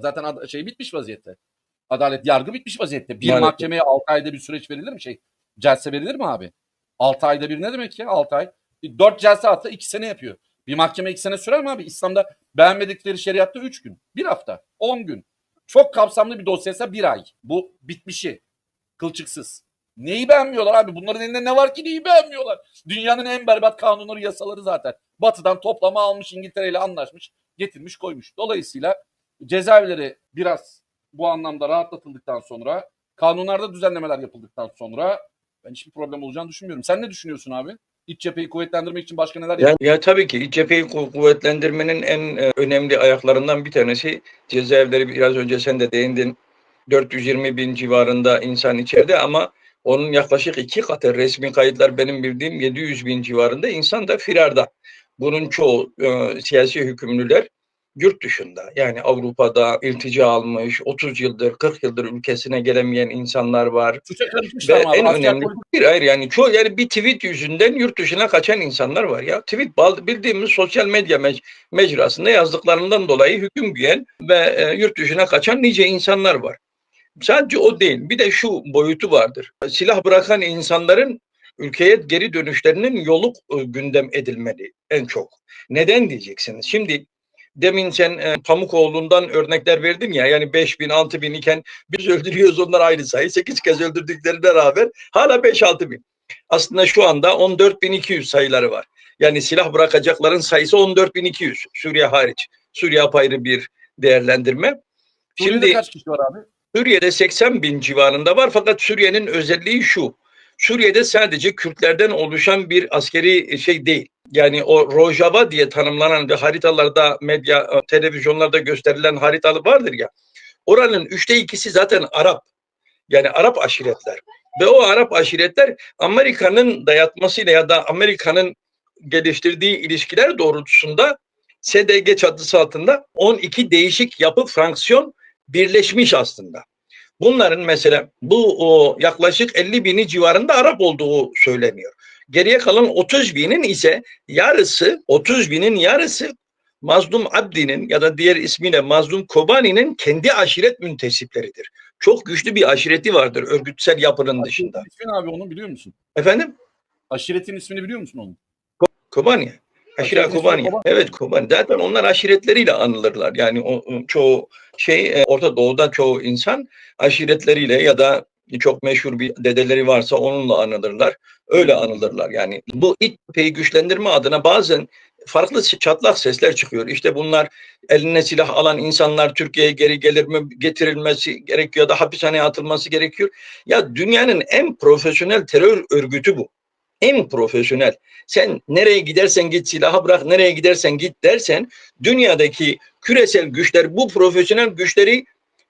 Zaten şey bitmiş vaziyette. Adalet yargı bitmiş vaziyette. Bir Maalesef. mahkemeye 6 ayda bir süreç verilir mi şey? Celse verilir mi abi? 6 ayda bir ne demek ya? 6 ay. 4 celse atsa 2 sene yapıyor. Bir mahkeme 2 sene sürer mi abi? İslam'da beğenmedikleri şeriatta 3 gün. 1 hafta. 10 gün. Çok kapsamlı bir dosyaysa 1 ay. Bu bitmişi. Kılçıksız. Neyi beğenmiyorlar abi? Bunların elinde ne var ki neyi beğenmiyorlar? Dünyanın en berbat kanunları, yasaları zaten. Batı'dan toplama almış, İngiltere ile anlaşmış, getirmiş, koymuş. Dolayısıyla cezaevleri biraz bu anlamda rahatlatıldıktan sonra, kanunlarda düzenlemeler yapıldıktan sonra ben hiçbir problem olacağını düşünmüyorum. Sen ne düşünüyorsun abi? İç cepheyi kuvvetlendirmek için başka neler Ya, ya tabii ki iç cepheyi ku- kuvvetlendirmenin en e, önemli ayaklarından bir tanesi cezaevleri biraz önce sen de değindin. 420 bin civarında insan içeride ama onun yaklaşık iki katı resmi kayıtlar benim bildiğim 700 bin civarında insan da firarda. Bunun çoğu e, siyasi hükümlüler yurt dışında yani Avrupa'da iltica almış 30 yıldır 40 yıldır ülkesine gelemeyen insanlar var. Ve abi? en Asker önemli bir hayır yani çoğu yani bir tweet yüzünden yurt dışına kaçan insanlar var ya. Tweet bildiğimiz sosyal medya mec- mecrasında yazdıklarından dolayı hüküm giyen ve e, yurt dışına kaçan nice insanlar var. Sadece o değil. Bir de şu boyutu vardır. Silah bırakan insanların ülkeye geri dönüşlerinin yolu e, gündem edilmeli en çok. Neden diyeceksiniz? Şimdi demin sen e, Pamukoğlu'ndan örnekler verdin ya yani 5 bin 6 bin iken biz öldürüyoruz onlar aynı sayı. 8 kez öldürdüklerine rağmen hala 5-6 bin. Aslında şu anda 14.200 sayıları var. Yani silah bırakacakların sayısı 14.200 Suriye hariç. Suriye apayrı bir değerlendirme. Suriye'de Şimdi kaç kişi var abi? Suriye'de 80 bin civarında var fakat Suriye'nin özelliği şu. Suriye'de sadece Kürtlerden oluşan bir askeri şey değil. Yani o Rojava diye tanımlanan ve haritalarda, medya, e, televizyonlarda gösterilen haritalı vardır ya. Oranın üçte ikisi zaten Arap. Yani Arap aşiretler. Ve o Arap aşiretler Amerika'nın dayatmasıyla ya da Amerika'nın geliştirdiği ilişkiler doğrultusunda SDG çatısı altında 12 değişik yapı fraksiyon birleşmiş aslında. Bunların mesela bu o yaklaşık 50 bini civarında Arap olduğu söyleniyor. Geriye kalan 30 binin ise yarısı 30 binin yarısı Mazlum Abdi'nin ya da diğer ismiyle Mazlum Kobani'nin kendi aşiret müntesipleridir. Çok güçlü bir aşireti vardır örgütsel yapının dışında. Aşiretin ismini abi onu biliyor musun? Efendim? Aşiretin ismini biliyor musun onun? Kobani. Aşiret Kobani. Evet Kobani. Zaten onlar aşiretleriyle anılırlar. Yani o, çoğu şey Orta Doğu'da çoğu insan aşiretleriyle ya da çok meşhur bir dedeleri varsa onunla anılırlar. Öyle anılırlar. Yani bu iç cepheyi güçlendirme adına bazen farklı çatlak sesler çıkıyor. İşte bunlar eline silah alan insanlar Türkiye'ye geri gelir mi getirilmesi gerekiyor da hapishaneye atılması gerekiyor. Ya dünyanın en profesyonel terör örgütü bu. En profesyonel sen nereye gidersen git silahı bırak nereye gidersen git dersen dünyadaki küresel güçler bu profesyonel güçleri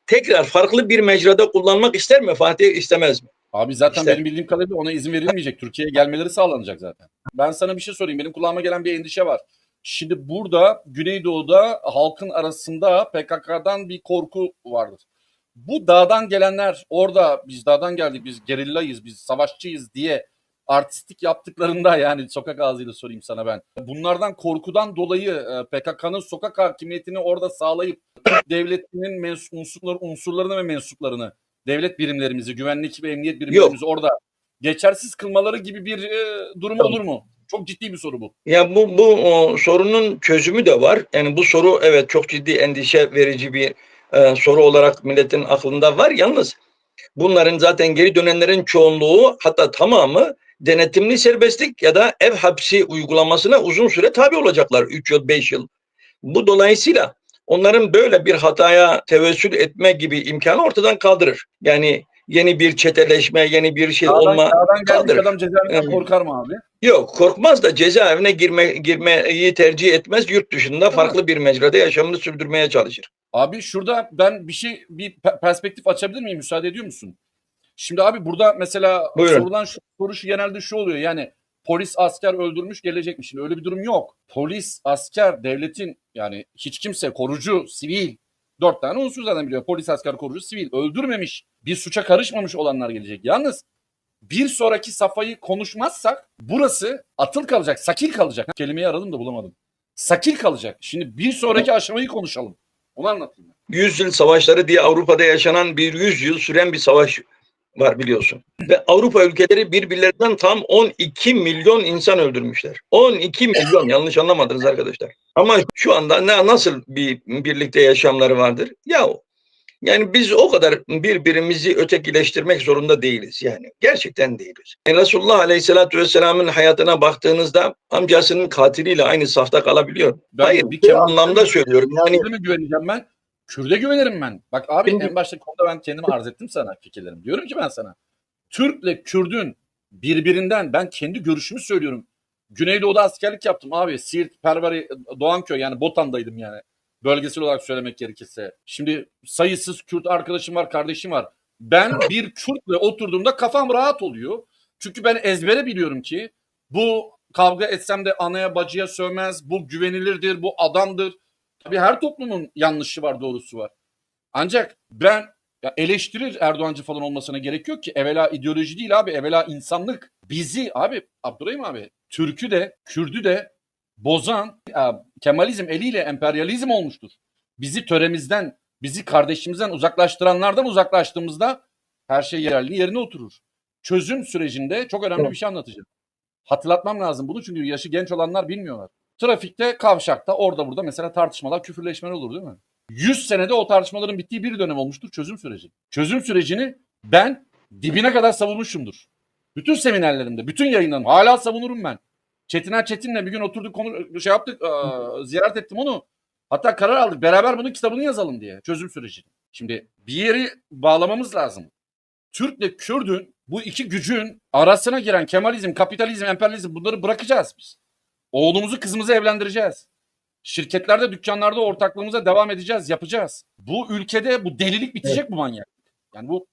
tekrar farklı bir mecrada kullanmak ister mi Fatih istemez mi? Abi zaten İşte- benim bildiğim kadarıyla ona izin verilmeyecek. Türkiye'ye gelmeleri sağlanacak zaten. Ben sana bir şey sorayım. Benim kulağıma gelen bir endişe var. Şimdi burada Güneydoğu'da halkın arasında PKK'dan bir korku vardır. Bu dağdan gelenler orada biz dağdan geldik biz gerillayız biz savaşçıyız diye artistik yaptıklarında yani sokak ağzıyla sorayım sana ben. Bunlardan korkudan dolayı e, PKK'nın sokak hakimiyetini orada sağlayıp devletinin mens- unsurları, unsurlarını ve mensuplarını devlet birimlerimizi, güvenlik ve emniyet birimlerimizi orada geçersiz kılmaları gibi bir e, durum Yok. olur mu? Çok ciddi bir soru bu. Ya bu bu o, sorunun çözümü de var. Yani bu soru evet çok ciddi endişe verici bir e, soru olarak milletin aklında var. Yalnız bunların zaten geri dönenlerin çoğunluğu hatta tamamı denetimli serbestlik ya da ev hapsi uygulamasına uzun süre tabi olacaklar. 3 yıl 5 yıl. Bu dolayısıyla onların böyle bir hataya tevessül etme gibi imkanı ortadan kaldırır. Yani yeni bir çeteleşme, yeni bir şey Dağdan, olma dağdan kaldırır. adam cezaevinden Evet. korkar mı abi? Yok korkmaz da cezaevine girme, girmeyi tercih etmez. Yurt dışında farklı bir mecrada yaşamını sürdürmeye çalışır. Abi şurada ben bir şey bir pe- perspektif açabilir miyim? Müsaade ediyor musun? Şimdi abi burada mesela Buyurun. sorulan şu, soru şu genelde şu oluyor. Yani polis asker öldürmüş gelecekmiş. Şimdi öyle bir durum yok. Polis, asker, devletin yani hiç kimse korucu, sivil dört tane unsur zaten biliyor. Polis, asker, korucu, sivil öldürmemiş. Bir suça karışmamış olanlar gelecek. Yalnız bir sonraki safhayı konuşmazsak burası atıl kalacak, sakil kalacak. Kelimeyi aradım da bulamadım. Sakil kalacak. Şimdi bir sonraki aşamayı konuşalım. Onu anlatayım. Yüzyıl savaşları diye Avrupa'da yaşanan bir 100 yıl süren bir savaş var biliyorsun. Ve Avrupa ülkeleri birbirlerinden tam 12 milyon insan öldürmüşler. 12 milyon yanlış anlamadınız arkadaşlar. Ama şu anda ne nasıl bir birlikte yaşamları vardır? Ya yani biz o kadar birbirimizi ötekileştirmek zorunda değiliz yani. Gerçekten değiliz. E, Resulullah Aleyhisselatü Vesselam'ın hayatına baktığınızda amcasının katiliyle aynı safta kalabiliyor. Ben Hayır bir kere- anlamda söylüyorum. Yani mi güveneceğim ben? Kürt'e güvenirim ben. Bak abi Şimdi- en başta konuda ben kendimi arz ettim sana fikirlerimi. Diyorum ki ben sana. Türk'le Kürt'ün birbirinden ben kendi görüşümü söylüyorum. Güneydoğu'da askerlik yaptım abi. Siirt, Perveri, Doğanköy yani Botan'daydım yani. Bölgesel olarak söylemek gerekirse. Şimdi sayısız Kürt arkadaşım var, kardeşim var. Ben bir Kürt'le oturduğumda kafam rahat oluyor. Çünkü ben ezbere biliyorum ki bu kavga etsem de anaya bacıya sövmez. Bu güvenilirdir, bu adamdır. Tabii her toplumun yanlışı var, doğrusu var. Ancak ben ya eleştirir Erdoğancı falan olmasına gerek yok ki. Evvela ideoloji değil abi, evvela insanlık. Bizi abi, Abdurrahim abi, Türk'ü de, Kürd'ü de bozan ya, Kemalizm eliyle emperyalizm olmuştur. Bizi töremizden, bizi kardeşimizden uzaklaştıranlardan uzaklaştığımızda her şey yerli yerine oturur. Çözüm sürecinde çok önemli bir şey anlatacağım. Hatırlatmam lazım bunu çünkü yaşı genç olanlar bilmiyorlar. Trafikte, kavşakta, orada burada mesela tartışmalar, küfürleşmeler olur değil mi? 100 senede o tartışmaların bittiği bir dönem olmuştur çözüm süreci. Çözüm sürecini ben dibine kadar savunmuşumdur. Bütün seminerlerimde, bütün yayınlarım hala savunurum ben. Çetiner Çetin'le bir gün oturduk konu şey yaptık, eee, ziyaret ettim onu. Hatta karar aldık beraber bunun kitabını yazalım diye çözüm sürecini. Şimdi bir yeri bağlamamız lazım. Türk'le Kürd'ün bu iki gücün arasına giren Kemalizm, kapitalizm, emperyalizm bunları bırakacağız biz. Oğlumuzu kızımızı evlendireceğiz. Şirketlerde, dükkanlarda ortaklığımıza devam edeceğiz, yapacağız. Bu ülkede bu delilik bitecek bu manyak. Yani bu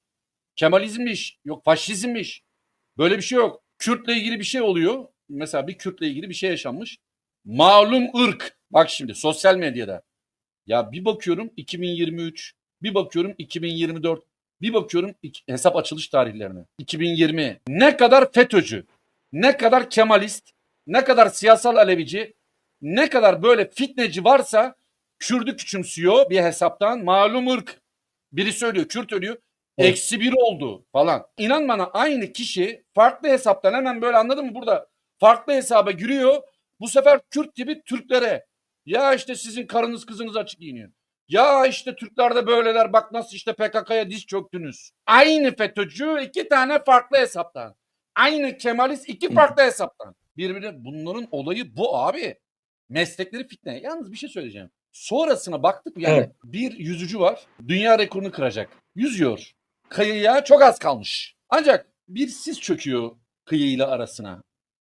Kemalizmmiş, yok faşizmmiş. Böyle bir şey yok. Kürt'le ilgili bir şey oluyor. Mesela bir Kürt'le ilgili bir şey yaşanmış. Malum ırk. Bak şimdi sosyal medyada. Ya bir bakıyorum 2023, bir bakıyorum 2024, bir bakıyorum hesap açılış tarihlerine. 2020. Ne kadar FETÖ'cü, ne kadar Kemalist, ne kadar siyasal alevici, ne kadar böyle fitneci varsa Kürdü küçümsüyor bir hesaptan. Malum ırk. Biri söylüyor Kürt ölüyor. Evet. Eksi bir oldu falan. İnan bana aynı kişi farklı hesaptan hemen böyle anladın mı burada? Farklı hesaba giriyor. Bu sefer Kürt gibi Türklere. Ya işte sizin karınız kızınız açık giyiniyor. Ya işte Türklerde böyleler bak nasıl işte PKK'ya diz çöktünüz. Aynı FETÖ'cü iki tane farklı hesaptan. Aynı Kemalist iki farklı hesaptan. Birbirine bunların olayı bu abi. Meslekleri fitne. Yalnız bir şey söyleyeceğim. Sonrasına baktık yani Evet. bir yüzücü var. Dünya rekorunu kıracak. Yüzüyor. Kıyıya çok az kalmış. Ancak bir sis çöküyor kıyıyla arasına.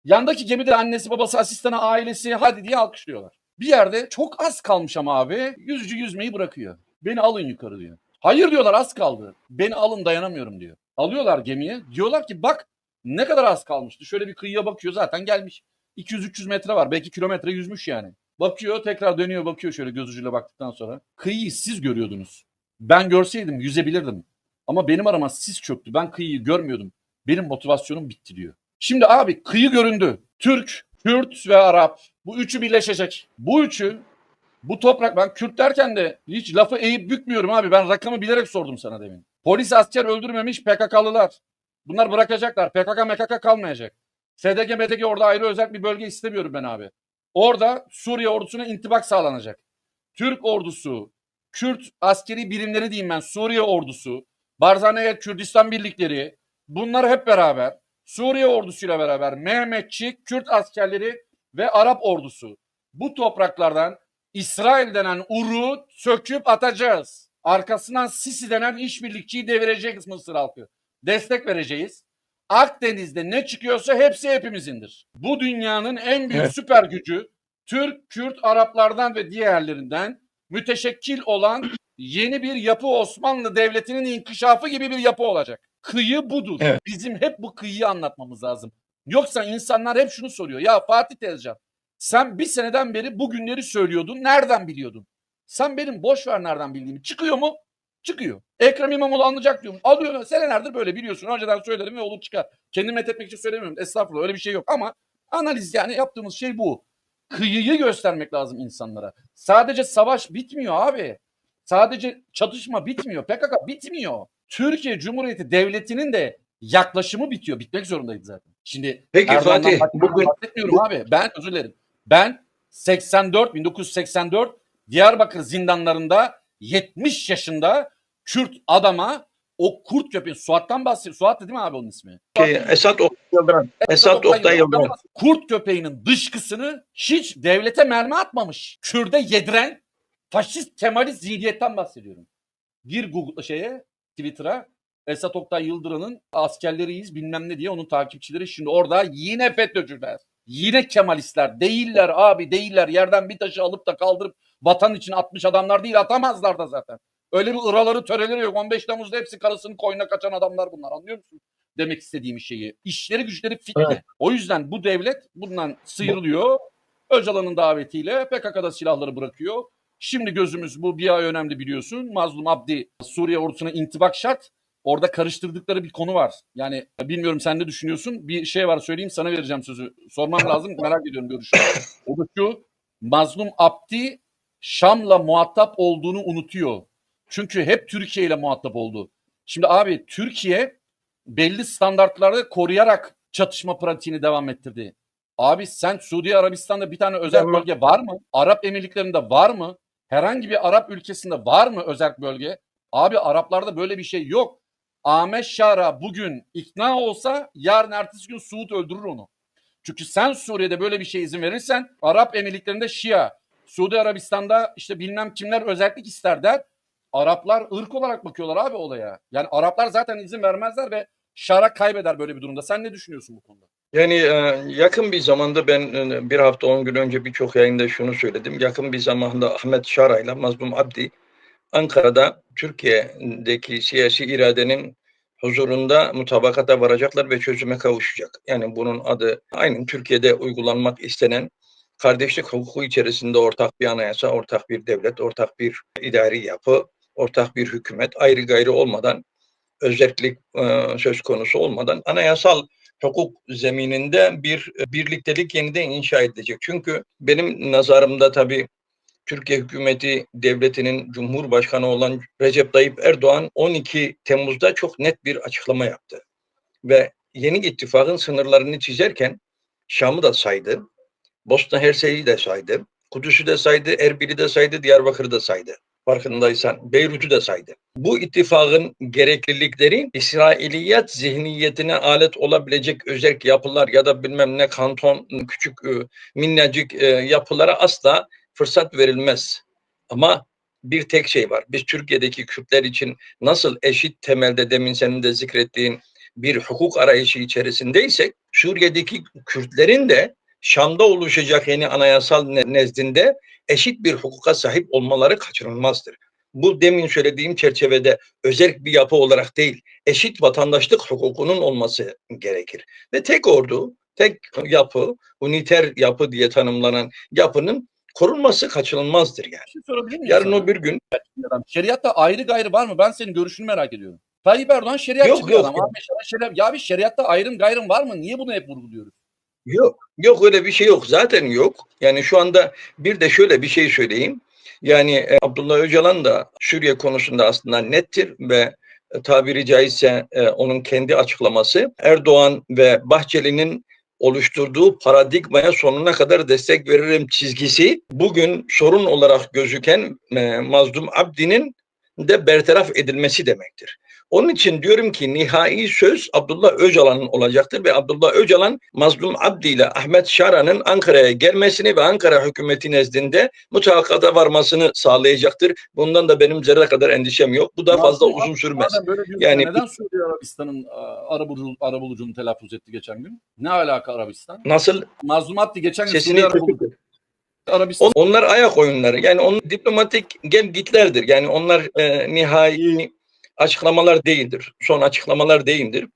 Yandaki gemide annesi babası asistanı ailesi hadi diye alkışlıyorlar. Bir yerde çok az kalmış ama abi yüzücü yüzmeyi bırakıyor. Beni alın yukarı diyor. Hayır diyorlar az kaldı. Beni alın dayanamıyorum diyor. Alıyorlar gemiye. Diyorlar ki bak ne kadar az kalmıştı. Şöyle bir kıyıya bakıyor zaten gelmiş. 200-300 metre var. Belki kilometre yüzmüş yani. Bakıyor tekrar dönüyor bakıyor şöyle göz ucuyla baktıktan sonra. Kıyıyı siz görüyordunuz. Ben görseydim yüzebilirdim. Ama benim arama sis çöktü. Ben kıyıyı görmüyordum. Benim motivasyonum bitti diyor. Şimdi abi kıyı göründü. Türk, Kürt ve Arap. Bu üçü birleşecek. Bu üçü bu toprak ben Kürt derken de hiç lafı eğip bükmüyorum abi. Ben rakamı bilerek sordum sana demin. Polis asker öldürmemiş PKK'lılar. Bunlar bırakacaklar. PKK MKK kalmayacak. SDG MDG orada ayrı özel bir bölge istemiyorum ben abi. Orada Suriye ordusuna intibak sağlanacak. Türk ordusu, Kürt askeri birimleri diyeyim ben, Suriye ordusu, Barzaneye Kürdistan birlikleri, bunlar hep beraber Suriye ordusuyla beraber Mehmetçik, Kürt askerleri ve Arap ordusu. Bu topraklardan İsrail denen uru söküp atacağız. Arkasından Sisi denen işbirlikçiyi devirecek Mısır halkı. Destek vereceğiz. Akdeniz'de ne çıkıyorsa hepsi hepimizindir. Bu dünyanın en büyük Evet. süper gücü Türk, Kürt, Araplardan ve diğerlerinden müteşekkil olan yeni bir yapı Osmanlı Devleti'nin inkişafı gibi bir yapı olacak. Kıyı budur. Evet. Bizim hep bu kıyıyı anlatmamız lazım. Yoksa insanlar hep şunu soruyor. Ya Fatih Tezcan sen bir seneden beri bu günleri söylüyordun. Nereden biliyordun? Sen benim boş ver nereden bildiğimi. Çıkıyor mu? Çıkıyor. Ekrem İmamoğlu anlayacak diyorum. Alıyor. Senelerdir böyle biliyorsun. Önceden söylerim ve olur çıkar. Kendimi methetmek için söylemiyorum. Estağfurullah öyle bir şey yok. Ama analiz yani yaptığımız şey bu. Kıyıyı göstermek lazım insanlara. Sadece savaş bitmiyor abi. sadece çatışma bitmiyor. PKK bitmiyor. Türkiye Cumhuriyeti Devleti'nin de yaklaşımı bitiyor. Bitmek zorundaydı zaten. Şimdi Peki Erdoğan'dan Fatih, bugün- bahsetmiyorum abi. Ben özür dilerim. Ben 84 1984 Diyarbakır zindanlarında 70 yaşında Kürt adama o kurt köpeğin Suat'tan bahsediyor. Suat değil mi abi onun ismi? Şey, Esat Oktay Yıldırım. Esat Oktay Yıldırım. Kurt köpeğinin dışkısını hiç devlete mermi atmamış. Kürde yediren faşist Kemalist zihniyetten bahsediyorum. Gir Google şeye Twitter'a Esat Oktay Yıldırım'ın askerleriyiz bilmem ne diye onun takipçileri şimdi orada yine FETÖ'cüler. Yine Kemalistler değiller abi değiller yerden bir taşı alıp da kaldırıp vatan için atmış adamlar değil atamazlar da zaten. Öyle bir ıraları töreleri yok. 15 Temmuz'da hepsi karısının koyuna kaçan adamlar bunlar anlıyor musun? Demek istediğim şeyi. İşleri güçleri fitne. Evet. O yüzden bu devlet bundan sıyrılıyor. Öcalan'ın davetiyle PKK'da silahları bırakıyor. Şimdi gözümüz bu bir ay önemli biliyorsun. Mazlum Abdi Suriye ordusuna intibak şart. Orada karıştırdıkları bir konu var. Yani bilmiyorum sen ne düşünüyorsun? Bir şey var söyleyeyim sana vereceğim sözü. Sormam lazım merak ediyorum görüşünü. O da şu. Mazlum Abdi Şam'la muhatap olduğunu unutuyor. Çünkü hep Türkiye ile muhatap oldu. Şimdi abi Türkiye belli standartları koruyarak çatışma pratiğini devam ettirdi. Abi sen Suudi Arabistan'da bir tane özel Tamam. bölge var mı? Arap Emirlikleri'nde var mı? Herhangi bir Arap ülkesinde var mı özel bölge? Abi Araplarda böyle bir şey yok. Ahmet Şara bugün ikna olsa yarın ertesi gün Suud öldürür onu. Çünkü sen Suriye'de böyle bir şey izin verirsen Arap Emirlikleri'nde Şia, Suudi Arabistan'da işte bilmem kimler özellik ister der. Araplar ırk olarak bakıyorlar abi olaya. Yani Araplar zaten izin vermezler ve Şara kaybeder böyle bir durumda. Sen ne düşünüyorsun bu konuda? Yani e, yakın bir zamanda ben e, bir hafta on gün önce birçok yayında şunu söyledim. Yakın bir zamanda Ahmet Şara ile Mazlum Abdi Ankara'da Türkiye'deki siyasi iradenin huzurunda mutabakata varacaklar ve çözüme kavuşacak. Yani bunun adı aynen Türkiye'de uygulanmak istenen kardeşlik hukuku içerisinde ortak bir anayasa, ortak bir devlet, ortak bir idari yapı, ortak bir hükümet ayrı gayrı olmadan özellik e, söz konusu olmadan anayasal hukuk zemininde bir e, birliktelik yeniden inşa edilecek. Çünkü benim nazarımda tabii Türkiye hükümeti devletinin Cumhurbaşkanı olan Recep Tayyip Erdoğan 12 Temmuz'da çok net bir açıklama yaptı. Ve yeni ittifakın sınırlarını çizerken Şam'ı da saydı, Bosna Hersey'i de saydı, Kudüs'ü de saydı, Erbil'i de saydı, Diyarbakır'ı da saydı. Farkındaysan Beyrut'u da saydı. Bu ittifakın gereklilikleri İsrailiyet zihniyetine alet olabilecek özel yapılar ya da bilmem ne kanton küçük e, minnacık e, yapılara asla fırsat verilmez. Ama bir tek şey var. Biz Türkiye'deki Kürtler için nasıl eşit temelde demin senin de zikrettiğin bir hukuk arayışı içerisindeysek Suriye'deki Kürtlerin de Şam'da oluşacak yeni anayasal ne- nezdinde eşit bir hukuka sahip olmaları kaçınılmazdır. Bu demin söylediğim çerçevede özel bir yapı olarak değil, eşit vatandaşlık hukukunun olması gerekir. Ve tek ordu, tek yapı, uniter yapı diye tanımlanan yapının korunması kaçınılmazdır yani. Şey sorabilir miyim Yarın sana? o bir gün. Şeriatta ayrı gayrı var mı? Ben senin görüşünü merak ediyorum. Tayyip Erdoğan şeriatçı Yok, bir yok, adam. yok. Şara şeriat- Ya bir şeriatta ayrım gayrım var mı? Niye bunu hep vurguluyoruz? Yok. Yok öyle bir şey yok. Zaten yok. Yani şu anda bir de şöyle bir şey söyleyeyim. Yani e, Abdullah Öcalan da Suriye konusunda aslında nettir ve e, tabiri caizse e, onun kendi açıklaması Erdoğan ve Bahçeli'nin oluşturduğu paradigmaya sonuna kadar destek veririm çizgisi bugün sorun olarak gözüken e, Mazlum Abdi'nin de bertaraf edilmesi demektir. Onun için diyorum ki nihai söz Abdullah Öcalan'ın olacaktır ve Abdullah Öcalan Mazlum Abdi ile Ahmet Şara'nın Ankara'ya gelmesini ve Ankara hükümeti nezdinde mutabakata varmasını sağlayacaktır. Bundan da benim zerre kadar endişem yok. Bu da fazla Mazlum uzun sürmez. Yani- neden Suudi Arabistan'ın a, arabulucu, arabulucunu telaffuz etti geçen gün? Ne alaka Arabistan? Nasıl? Mazlum Abdi geçen gün Sesini Suudi. Arabistan On- Onlar ayak oyunları. Yani onun diplomatik gitlerdir. Yani onlar e, nihai açıklamalar değildir. Son açıklamalar değildir.